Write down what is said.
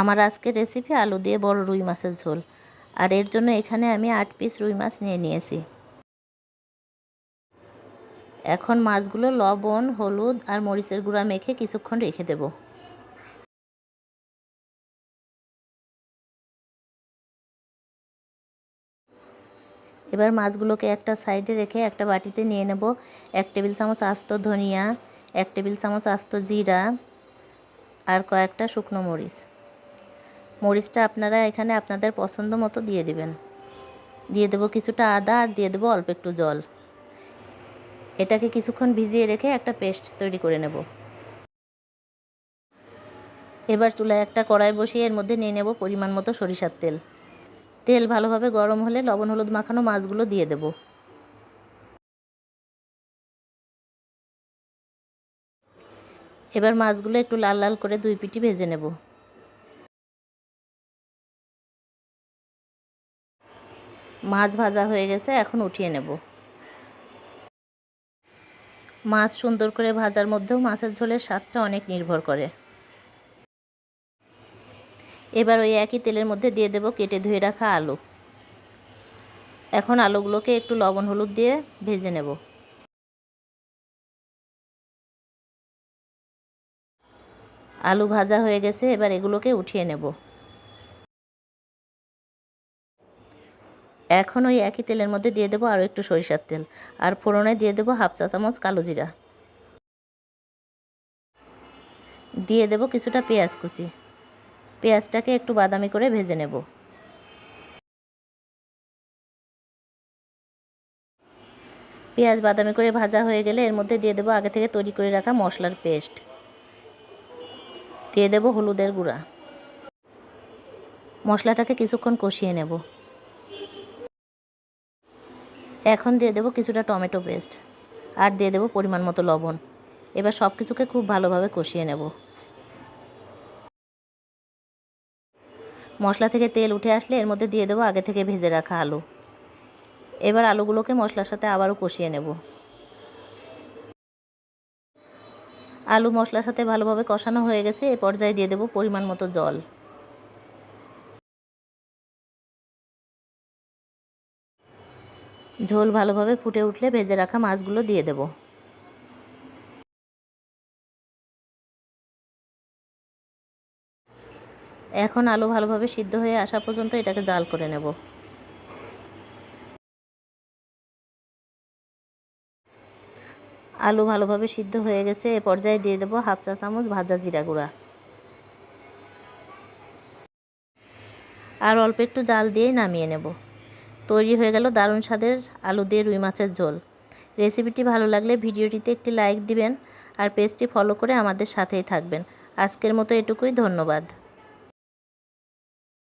আমার আজকের রেসিপি আলু দিয়ে বড় রুই মাছের ঝোল। আর এর জন্য এখানে আমি আট পিস রুই মাছ নিয়ে নিয়েছি। এখন মাছগুলো লবণ, হলুদ আর মরিচের গুঁড়া মেখে কিছুক্ষণ রেখে দেব। এবার মাছগুলোকে একটা সাইডে রেখে একটা বাটিতে নিয়ে নেব। এক টেবিল চামচ আস্ত ধনিয়া, এক টেবিল চামচ আস্ত জিরা আর কয়েকটা শুকনো মরিচ। মরিচটা আপনারা এখানে আপনাদের পছন্দ মতো দিয়ে দিবেন। দিয়ে দেবো কিছুটা আদা আর দিয়ে দেবো অল্প একটু জল। এটাকে কিছুক্ষণ ভিজিয়ে রেখে একটা পেস্ট তৈরি করে নেব। এবার চুলায় একটা কড়াই বসিয়ে এর মধ্যে নিয়ে নেব পরিমাণ মতো সরিষার তেল। তেল ভালোভাবে গরম হলে লবণ হলুদ মাখানো মাছগুলো দিয়ে দেব। এবার মাছগুলো একটু লাল লাল করে দুই পিটি ভেজে নেব। মাছ ভাজা হয়ে গেছে, এখন উঠিয়ে নেব। মাছ সুন্দর করে ভাজার মধ্যেও মাছের ঝোলের স্বাদটা অনেক নির্ভর করে। এবার ওই একই তেলের মধ্যে দিয়ে দেব কেটে ধুয়ে রাখা আলু। এখন আলুগুলোকে একটু লবণ হলুদ দিয়ে ভেজে নেব। আলু ভাজা হয়ে গেছে, এবার এগুলোকে উঠিয়ে নেব। এখন ওই একই তেলের মধ্যে দিয়ে দেবো আরও একটু সরিষার তেল। আর ফোড়নে দিয়ে দেবো হাফ চা চামচ কালো জিরা। দিয়ে দেবো কিছুটা পেঁয়াজ কুচি। পেঁয়াজটাকে একটু বাদামি করে ভেজে নেব। পেঁয়াজ বাদামি করে ভাজা হয়ে গেলে এর মধ্যে দিয়ে দেবো আগে থেকে তৈরি করে রাখা মশলার পেস্ট। দিয়ে দেবো হলুদের গুঁড়া। মশলাটাকে কিছুক্ষণ কষিয়ে নেব। এখন দিয়ে দেবো কিছুটা টমেটো পেস্ট আর দিয়ে দেবো পরিমাণ মতো লবণ। এবার সব কিছুকে খুব ভালোভাবে কষিয়ে নেব। মশলা থেকে তেল উঠে আসলে এর মধ্যে দিয়ে দেবো আগে থেকে ভেজে রাখা আলু। এবার আলুগুলোকে মশলার সাথে আবারও কষিয়ে নেব। আলু মশলার সাথে ভালোভাবে কষানো হয়ে গেছে, এ পর্যায়ে দিয়ে দেবো পরিমাণ মতো জল। ঝোল ভালোভাবে ফুটে উঠলে ভেজে রাখা মাছগুলো দিয়ে দেব। এখন আলু ভালোভাবে সিদ্ধ হয়ে আসা পর্যন্ত এটাকে জাল করে নেব। আলু ভালোভাবে সিদ্ধ হয়ে গেছে, এ পর্যায়ে দিয়ে দেবো হাফ চা চামচ ভাজা জিরা গুঁড়া। আর অল্প একটু জাল দিয়েই নামিয়ে নেব। তৈরি হয়ে গেল দারুণ স্বাদের আলু দিয়ে রুই মাছের ঝোল। রেসিপিটি ভালো লাগলে ভিডিওটিতে একটি লাইক দিবেন আর পেজটি ফলো করে আমাদের সাথেই থাকবেন। আজকের মতো এটুকুই, ধন্যবাদ।